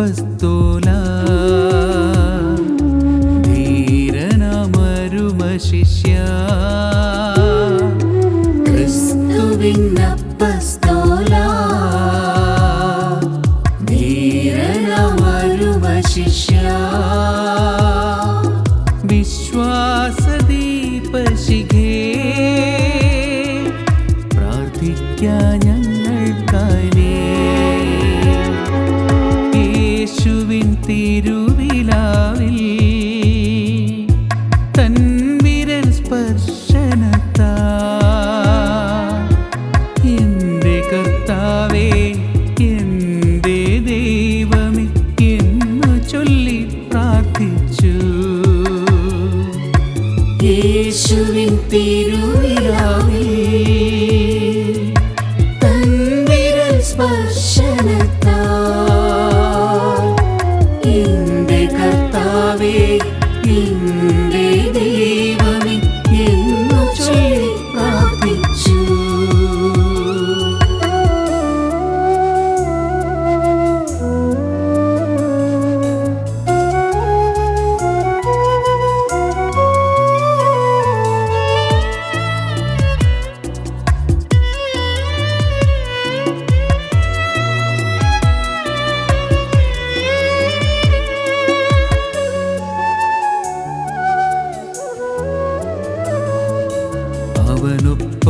ക്രിസ്തുവിനപ്പസ്തോല ധീരനമരുമ ശിഷ്യ. ക്രിസ്തുവിനപ്പസ്തോല. യേശുവിൻ തിരുവിലാവിൽ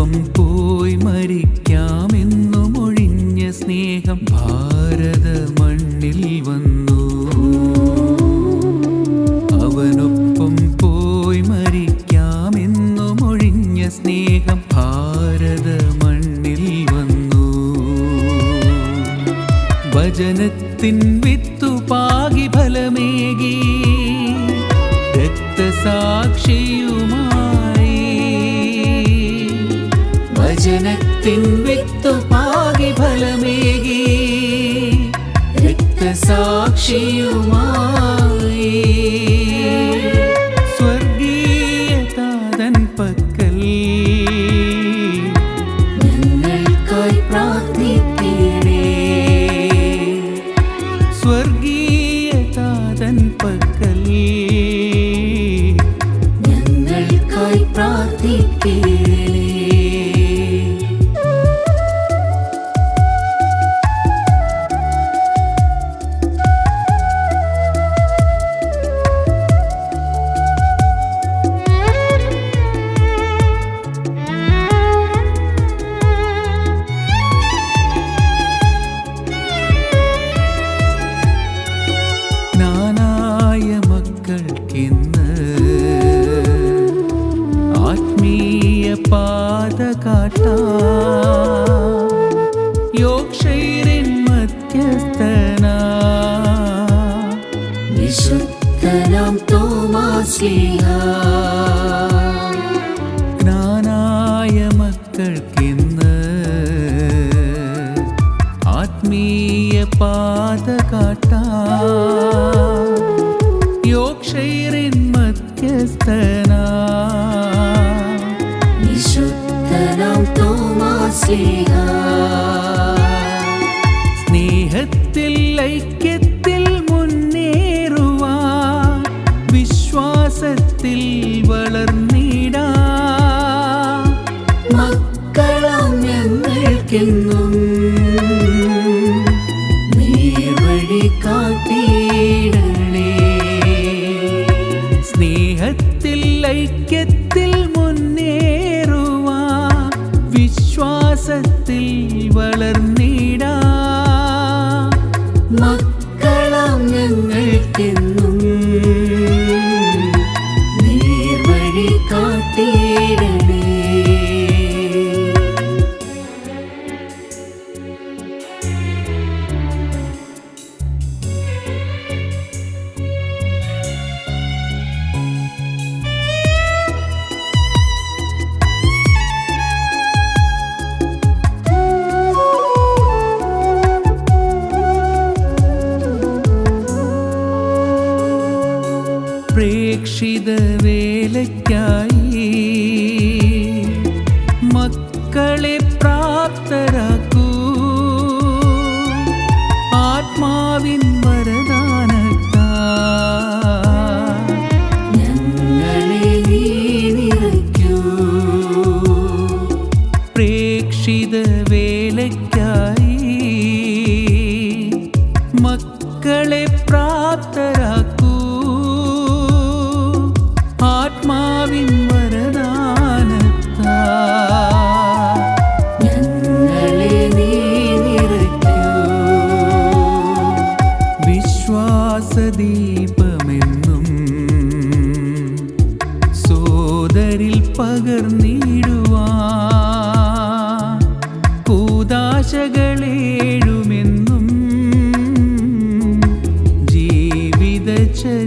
അവനൊപ്പം പോയി മരിക്കാമെന്നു മൊഴിഞ്ഞ സ്നേഹം ഭാരത മണ്ണിൽ വന്നു. അവനൊപ്പം പോയി മരിക്കാമെന്നു മൊഴിഞ്ഞ സ്നേഹം ഭാരത മണ്ണിൽ വന്നു. വചനത്തിൻ വിത്തു പാകി ഫലമേകി രക്തസാക്ഷിയുമായി വചനത്തിൻ വിത്തു പാകി ഫലമേകി രക്തസാക്ഷിയുമായി വിശുദ്ധനാം തോമാനായ ജ്ഞാനായ മക്കൾക്കിന്ന് ആത്മീയ പാത കാട്ടാ. യോക്ഷൈരിൻ മധ്യസ്ഥനാ. വിശുദ്ധനാം തോമാസ്ലീഹ സ്നേഹത്തിൽ ഐക്യത്തിൽ വിശ്വാസത്തിൽ വളർന്നിടാ. മക്കളാം ഞങ്ങൾക്കെന്നും നേർവഴി കാട്ടിയിടണേ സ്നേഹത്തിൽ ഐക്യത്തിൽ മുന്നേറുവാ. വിശ്വാസത്തിൽ വളർന്നിടാ.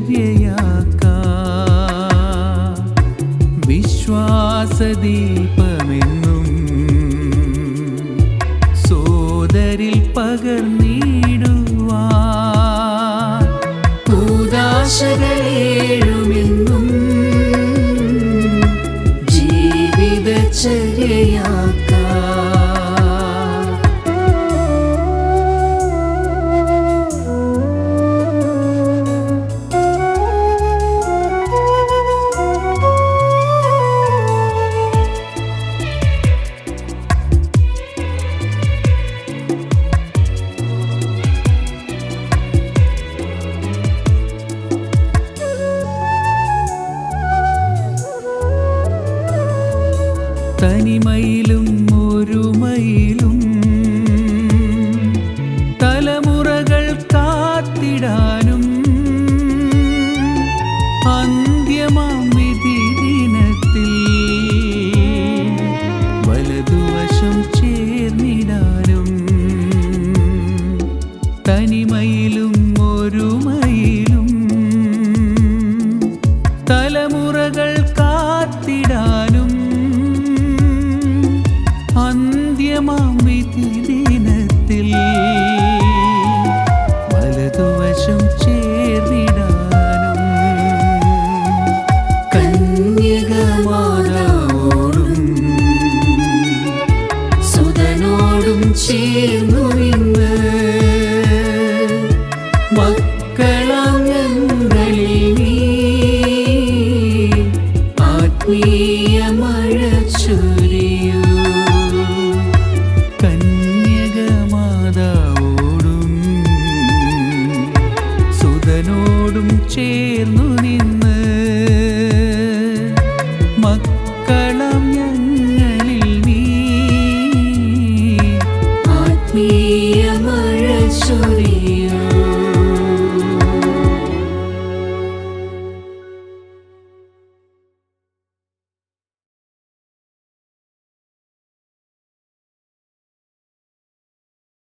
ദീപമെന്നും വിശ്വാസദീപമെന്നും സോദരിൽ പകർന്നിടുവാ പൂതാശകളേഴുമെന്നും ജീവിതചര്യയാ തനിമയിലും ഒരുമയിലും 침울임을